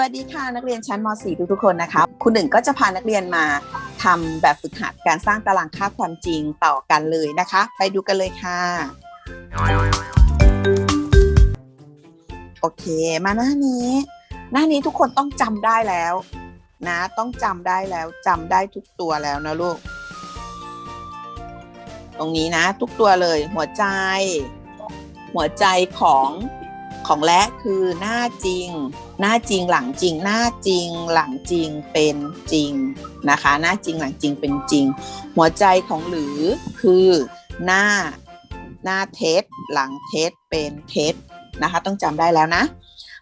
วัสดีค่ะนักเรียนชั้นม .4 ทุกทุกๆคนนะคะคุณหนึ่งก็จะพานักเรียนมาทำแบบฝึกหัดการสร้างตารางค่าความจริงต่อกันเลยนะคะ ไปดูกันเลยค่ะ โอเค มาหน้านี้ หน้านี้ทุกคนต้องจำได้แล้วนะ ต้องจำได้แล้วจำได้ทุกตัวแล้วนะลูก ตรงนี้นะ ทุกตัวเลยหัวใจ หัวใจของ ของและคือหน้าจริง หน้าจริงหลังจริง หน้าจริงหลังจริงเป็นจริงนะคะ หน้าจริงหลังจริงเป็นจริง หัวใจของหรือคือหน้าหน้าเท็จหลังเท็จเป็นเท็จนะคะ ต้องจำได้แล้วนะ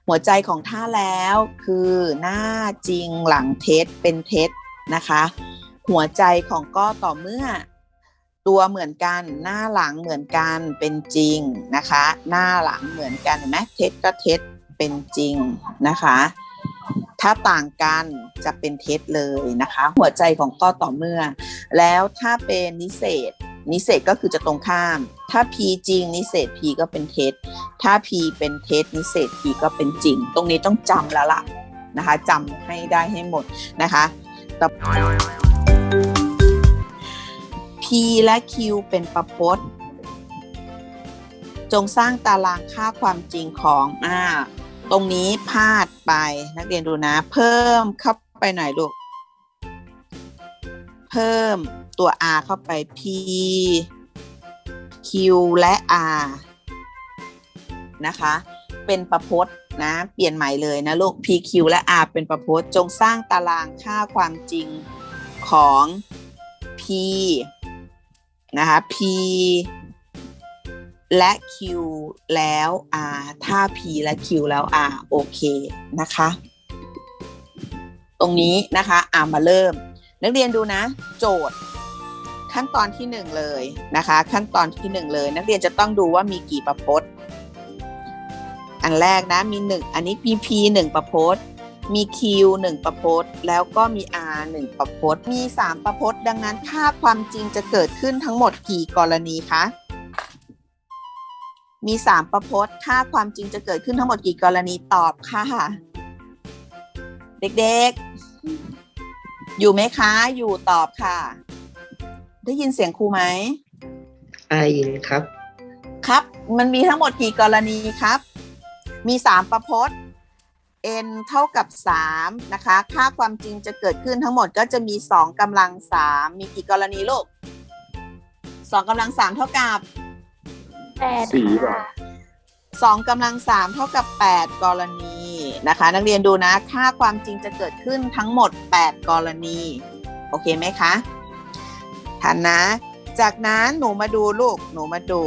หัวใจของท่าแล้วคือหน้าจริงหลังเท็จเป็นเท็จนะคะ หัวใจของก็ต่อเมื่อ ตัวเหมือนกัน หน้าหลังเหมือนกันเป็นจริงนะคะ หน้าหลังเหมือนกันเห็นไหมเท็จก็เท็จเป็นจริงนะคะ ถ้าต่างกันจะเป็นเท็จเลยนะคะ หัวใจของก็ต่อเมื่อ แล้วถ้าเป็นนิเศษนิเศษก็คือจะตรงข้าม ถ้า p จริง นิเศษ p ก็เป็นเท็จ ถ้า p เป็นเท็จ นิเศษ p ก็เป็นจริง ตรงนี้ต้องจำแล้วล่ะนะคะจำให้ได้ให้หมดนะคะต่อ P และ Q เป็นประพจน์ จงสร้างตารางค่าความจริงของอ่าตรงนี้พลาดไปนักเรียนดูนะ เพิ่มเข้าไปหน่อยลูก เพิ่มตัว R เข้าไป P Q และ R นะคะ เป็นประพจน์นะ เปลี่ยนใหม่เลยนะลูก P Q และ R เป็นประพจน์ จงสร้างตารางค่าความจริงของ P นะคะ P และ Q แล้ว R ถ้า P และ Q แล้ว R โอเคนะคะ ตรงนี้นะคะอามาเริ่ม นักเรียนดูนะ โจทย์ขั้นตอนที่หนึ่งเลยนะคะ ขั้นตอนที่หนึ่งเลย นักเรียนจะต้องดูว่ามีกี่ประพจน์ อันแรกนะมีหนึ่งอันนี้ PP หนึ่งประพจน์ มี Q หนึ่งประพจน์ แล้วก็มี R หนึ่งประพจน์ มีสามประพจน์ ดังนั้นค่าความจริงจะเกิดขึ้นทั้งหมดกี่กรณีคะ มีสามประพจน์ ค่าความจริงจะเกิดขึ้นทั้งหมดกี่กรณีตอบค่ะ เด็กๆ อยู่ไหมคะ อยู่ตอบค่ะ ได้ยินเสียงครูไหมได้ยินครับ ครับ มันมีทั้งหมดกี่กรณีครับ มีสามประพจน์ n เท่ากับสามนะคะ ค่าความจริงจะเกิดขึ้นทั้งหมดก็จะมีสองกำลังสามมีกี่กรณีลูกสองกำลังสามเท่ากับแปดสี่ป่ะสองกำลังสามเท่ากับแปดกรณีนะคะ นักเรียนดูนะค่าความจริงจะเกิดขึ้นทั้งหมดแปดกรณี โอเคไหมคะทันนะ จากนั้นหนูมาดูลูกหนูมาดู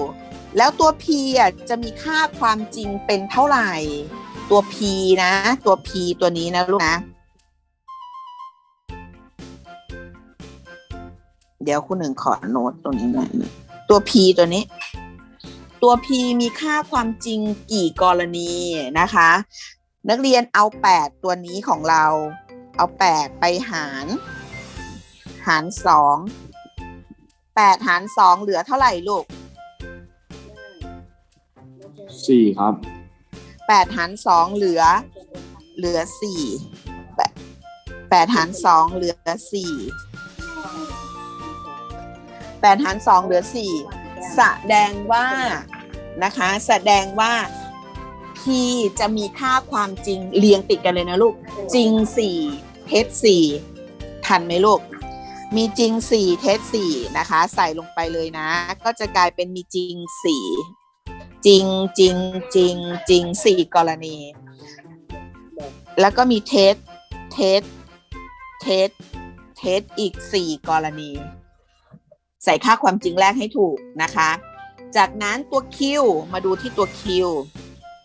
แล้วตัว p อะจะมีค่าความจริงเป็นเท่าไหร่ ตัว p นะ ตัว p ตัวนี้นะลูกนะ เดี๋ยวคุณหนึ่งขอโน้ตตรงนี้หน่อยตัว p ตัวนี้ ตัว p มีค่าความจริงกี่กรณีนะคะ นักเรียนเอา 8 ตัวนี้ของเรา เอา 8 ไปหาร หาร 2 8 หาร 2 เหลือเท่าไหร่ลูก สี่ครับ 8หาร2เหลือ เหลือสี่แปดแปดหารสองเหลือสี่แปดหารสองเหลือสี่แสดงว่านะคะ แสดงว่า p จะมีค่าความจริงเรียงติดกันเลยนะลูก จริงสี่เท็จสี่ทันไหมลูก มีจริงสี่เท็จสี่นะคะ ใส่ลงไปเลยนะ ก็จะกลายเป็นมีจริงสี่ จริงจริงจริงจริงสี่กรณี แล้วก็มีเท็จเท็จเท็จเท็จอีกสี่กรณี ใส่ค่าความจริงแรกให้ถูกนะคะ จากนั้นตัว Q มาดูที่ตัว Q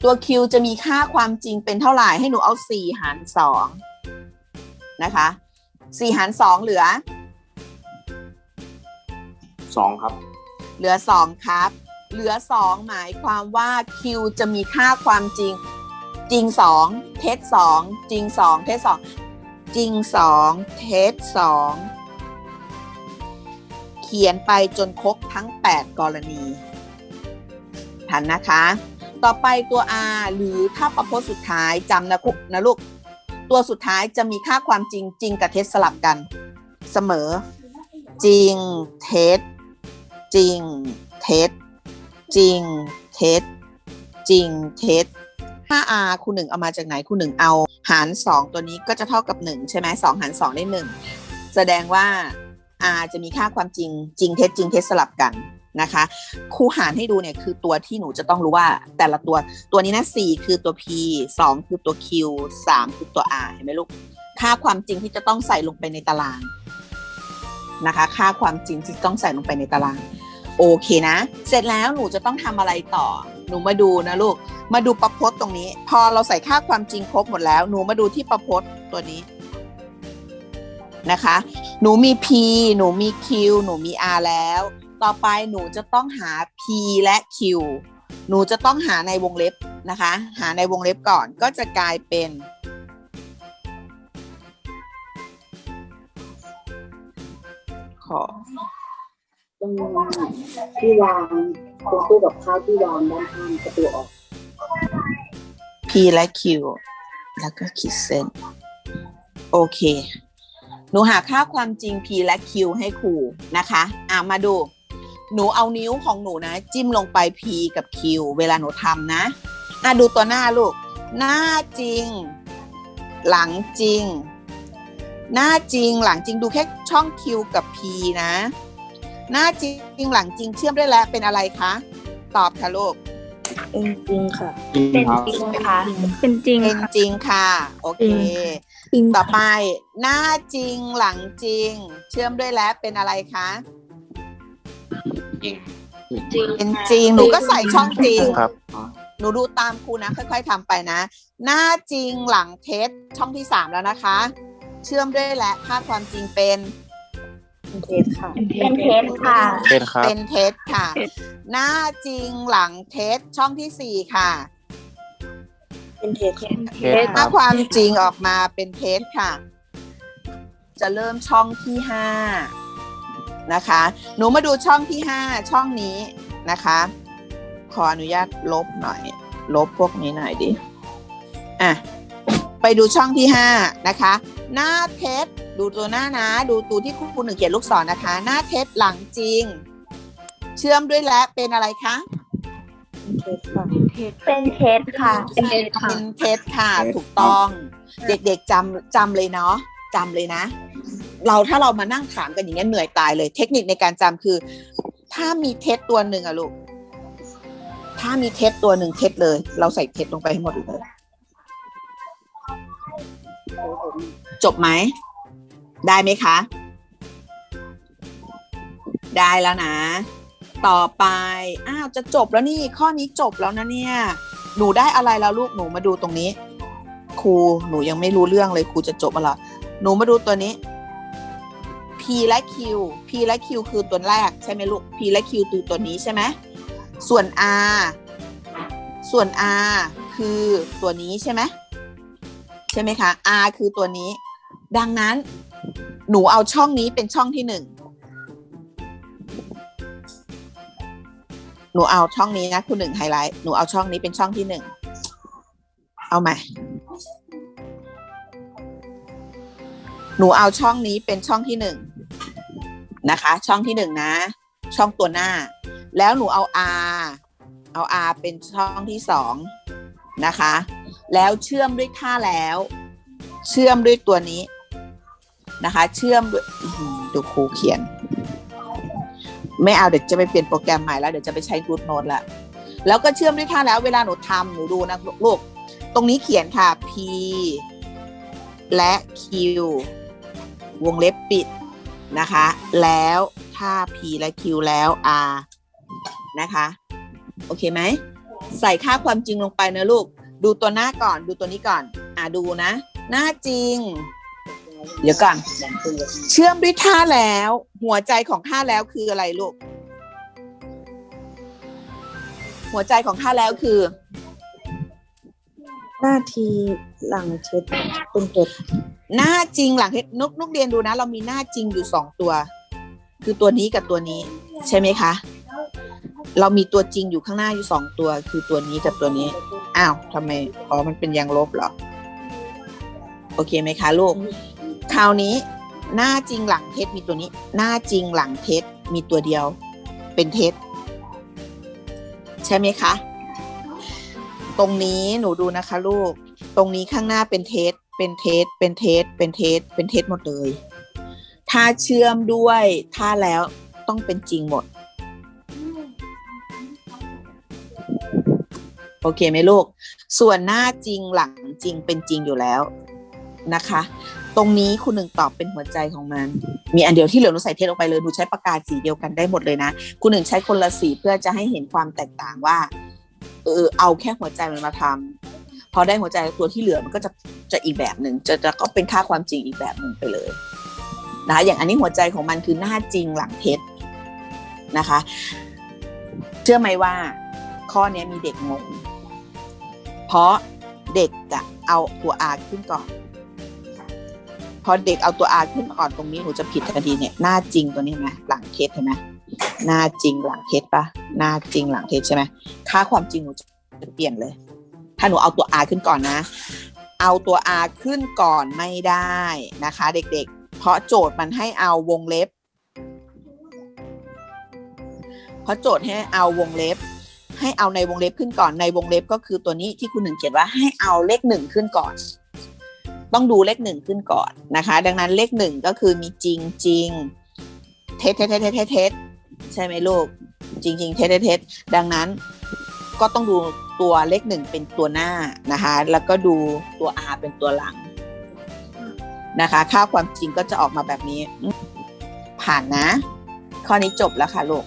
ตัว Q จะมีค่าความจริงเป็นเท่าไหร่ให้หนูเอา4หาร2นะคะ4หาร2เหลือสองครับ เหลือ2ครับ เหลือ 2 หมายความว่า Q จะมีค่าความจริง จริง 2 เท็จ2จริง 2 เท็จ2จริง 2 เท็จ2เขียนไปจนครบทั้ง 8 กรณีทันนะคะ ต่อไปตัว R หรือถ้าประพจน์สุดท้ายจำนะคุนะลูก ตัวสุดท้ายจะมีค่าความจริงจริงกับเท็จสลับกัน เสมอ จริงเท็จจริงเท็จ จริงเท็จ จริงเท็จถ้า r คูณหนึ่งเอามาจากไหนคูณหนึ่งเอา หารสองตัวนี้ก็จะเท่ากับหนึ่งใช่ไหมสองหารสองได้หนึ่งแสดงว่า r จะมีค่าความจริง จริงเท็จจริงเท็จสลับกันนะคะคูหารให้ดูเนี่ยคือตัวที่หนูจะต้องรู้ว่าแต่ละตัวตัวนี้นะสี่คือตัว p สองคือตัว q สามคือตัว r เห็นไหมลูกค่าความจริงที่จะต้องใส่ลงไปในตารางนะคะ ค่าความจริงที่ต้องใส่ลงไปในตาราง โอเคนะ เสร็จแล้วหนูจะต้องทำอะไรต่อ หนูมาดูนะลูก มาดูประพจน์ตรงนี้ พอเราใส่ค่าความจริงครบหมดแล้ว หนูมาดูที่ประพจน์ตัวนี้นะคะ หนูมี P หนูมี Q หนูมี R แล้ว ต่อไปหนูจะต้องหา P และ Q หนูจะต้องหาในวงเล็บนะคะ หาในวงเล็บก่อนก็จะกลายเป็น ขอ ตรงที่วางตรงตู้กับข้าวที่วางด้านข้างประตูออก P และ Q แล้วก็ขีดเส้น โอเค หนูหาค่าความจริง P และ Q ให้ครูนะคะ อะมาดู หนูเอานิ้วของหนูนะ จิ้มลงไป P กับ Q เวลาหนูทำนะ อะดูตัวหน้าลูก หน้าจริง หลังจริง หน้าจริงหลังจริงดูแค่ช่อง Q กับ P นะ หน้าจริงหลังจริงเชื่อมด้วยและเป็นอะไรคะ ตอบค่ะลูกเป็นจริงค่ะ จริงเป็นครับ จริงค่ะ เป็นจริงเป็นค่ะ จริงค่ะ โอเค จริง ต่อไป หน้าจริงหลังจริง เชื่อมด้วยและเป็นอะไรคะจริง เป็นจริงหนูก็ใส่ช่องจริง ครับ หนูดูตามครูนะ ค่อย ๆทำไปนะ หน้าจริงหลังเท็จช่องที่สามแล้วนะคะ เชื่อมด้วยและค่าความจริงเป็น เป็นเทสค่ะ เป็นเทสค่ะ เป็นครับ เป็นเท็จค่ะ หน้าจริงหลังเท็จช่องที่สี่ค่ะ เป็นเทสค่ะเทสคถ้ารับความจริงออกมาเป็นเท็จค่ะ จะเริ่มช่องที่ห้านะคะ หนูมาดูช่องที่ห้าช่องนี้นะคะ ขออนุญาตลบหน่อย ลบพวกนี้หน่อยดิ อะ ไปดูช่องที่ห้านะคะ หน้าเท็จ ดูตัวหน้านะ ดูตัวที่คุณหนึ่งเขียนลูกศรนะคะ หน้าเท็จหลังจริง เชื่อมด้วยและเป็นอะไรคะ เป็นเทสค่ะ เป็นเทสค่ะเป็นเทสค่ะ เป็นเท็จค่ะ ถูกต้อง เด็กๆจำจำเลยเนาะจำเลยนะ เราถ้าเรามานั่งถามกันอย่างเงี้ยเหนื่อยตายเลย เทคนิคในการจำคือ ถ้ามีเท็จตัวหนึ่งอะลูก ถ้ามีเท็จตัวหนึ่งเท็จเลย เราใส่เท็จลงไปให้หมดเลย จบไหม ได้ไหมคะ ได้แล้วนะ ต่อไป อ้าว จะจบแล้วนี่ ข้อนี้จบแล้วนะเนี่ย หนูได้อะไรแล้วลูก หนูมาดูตรงนี้ ครู หนูยังไม่รู้เรื่องเลย ครูจะจบอะไรหนูมาดูตัวนี้ P และ Q P และ Q คือตัวแรกใช่ไหมลูก P และ Q คือตัวนี้ใช่ไหม ส่วน R ส่วน R คือตัวนี้ใช่ไหม ใช่ไหมคะ R คือตัวนี้ ดังนั้น หนูเอาช่องนี้เป็นช่องที่หนึ่งหนูเอาช่องนี้นะคุณหนึ่งไฮไลท์หนูเอาช่องนี้เป็นช่องที่หนึ่งเอาใหม่หนูเอาช่องนี้เป็นช่องที่หนึ่งนะคะ ช่องที่หนึ่งนะ ช่องตัวหน้า แล้วหนูเอา R เอา R เป็นช่องที่สองนะคะ แล้วเชื่อมด้วยค่าแล้ว เชื่อมด้วยตัวนี้ นะคะ เชื่อมดูครูเขียน ไม่เอาเดี๋ยวจะไปเปลี่ยนโปรแกรมใหม่แล้วเดี๋ยวจะไปใช้กูดโน้ตละแล้วก็เชื่อมด้วยค่าแล้วเวลาหนูทำหนูดูนะลูกตรงนี้เขียนค่ะ P และ Q วงเล็บปิดนะคะ แล้วถ้า P และ Q แล้ว R นะคะ โอเคไหม ใส่ค่าความจริงลงไปนะลูก ดูตัวหน้าก่อน ดูตัวนี้ก่อน อ่าดูนะ หน้าจริง เดี๋ยวก่อนเชื่อมด้วยท่าแล้ว หัวใจของท่าแล้วคืออะไรลูก หัวใจของท่าแล้วคือ หน้าทีหลังเทสเป็นเทสหน้าจริงหลังเฮ็ดนุกนุกเรียนดูนะ เรามีหน้าจริงอยู่สองตัว คือตัวนี้กับตัวนี้ ใช่ไหมคะ เรามีตัวจริงอยู่ข้างหน้าอยู่สองตัว คือตัวนี้กับตัวนี้อ้าวทำไมอ๋อมันเป็นยางลบเหรอโอเคไหมคะลูก คราวนี้ หน้าจริงหลังเท็จมีตัวนี้ หน้าจริงหลังเท็จมีตัวเดียว เป็นเท็จใช่ไหมคะ ตรงนี้หนูดูนะคะ ลูก ตรงนี้ข้างหน้าเป็นเท็จเป็นเท็จเป็นเท็จเป็นเท็จเป็นเท็จหมดเลย ถ้าเชื่อมด้วยถ้าแล้วต้องเป็นจริงหมด โอเคไหมลูก ส่วนหน้าจริงหลังจริงเป็นจริงอยู่แล้วนะคะ ตรงนี้คุณหนึ่งตอบเป็นหัวใจของมัน มีอันเดียวที่เหลือหนูใส่เทสลงไปเลยหนูใช้ปากกาสีเดียวกันได้หมดเลยนะ คุณหนึ่งใช้คนละสีเพื่อจะให้เห็นความแตกต่างว่า เออเอาแค่หัวใจมันมาทำพอได้หัวใจตัวที่เหลือมันก็จะจะอีกแบบหนึ่งจะจะก็เป็นค่าความจริงอีกแบบหนึ่งไปเลยนะคะอย่างอันนี้หัวใจของมันคือหน้าจริงหลังเท็จนะคะ เชื่อไหมว่า ข้อนี้มีเด็กงงเพราะเด็กจะเอาตัว R ขึ้นก่อน พอเด็กเอาตัว R ขึ้นก่อนตรงนี้หนูจะผิดทันทีเนี่ยหน้าจริงตัวนี้เห็นไหมหลังเท็จเห็นไหมหน้าจริงหลังเท็จปะหน้าจริงหลังเท็จใช่ไหมค่าความจริงหนูจะเปลี่ยนเลย ถ้าหนูเอาตัว R ขึ้นก่อนนะ เอาตัว R ขึ้นก่อนไม่ได้นะคะ เด็กๆ เพราะโจทย์มันให้เอาวงเล็บ เพราะโจทย์ให้เอาวงเล็บ ให้เอาในวงเล็บขึ้นก่อนในวงเล็บก็คือตัวนี้ที่คุณหนึ่งเขียนว่าให้เอาเลขหนึ่งขึ้นก่อน ต้องดูเลขหนึ่งขึ้นก่อนนะคะ ดังนั้นเลขหนึ่งก็คือมีจริงจริงเท็จเท็จเท็จเท็จเท็จใช่ไหมลูก จริงจริงเท็จเท็จเท็จดังนั้นก็ต้องดูตัวเลขหนึ่งเป็นตัวหน้านะคะ แล้วก็ดูตัว R เป็นตัวหลังนะคะ ค่าความจริงก็จะออกมาแบบนี้ ผ่านนะ ข้อนี้จบแล้วค่ะลูก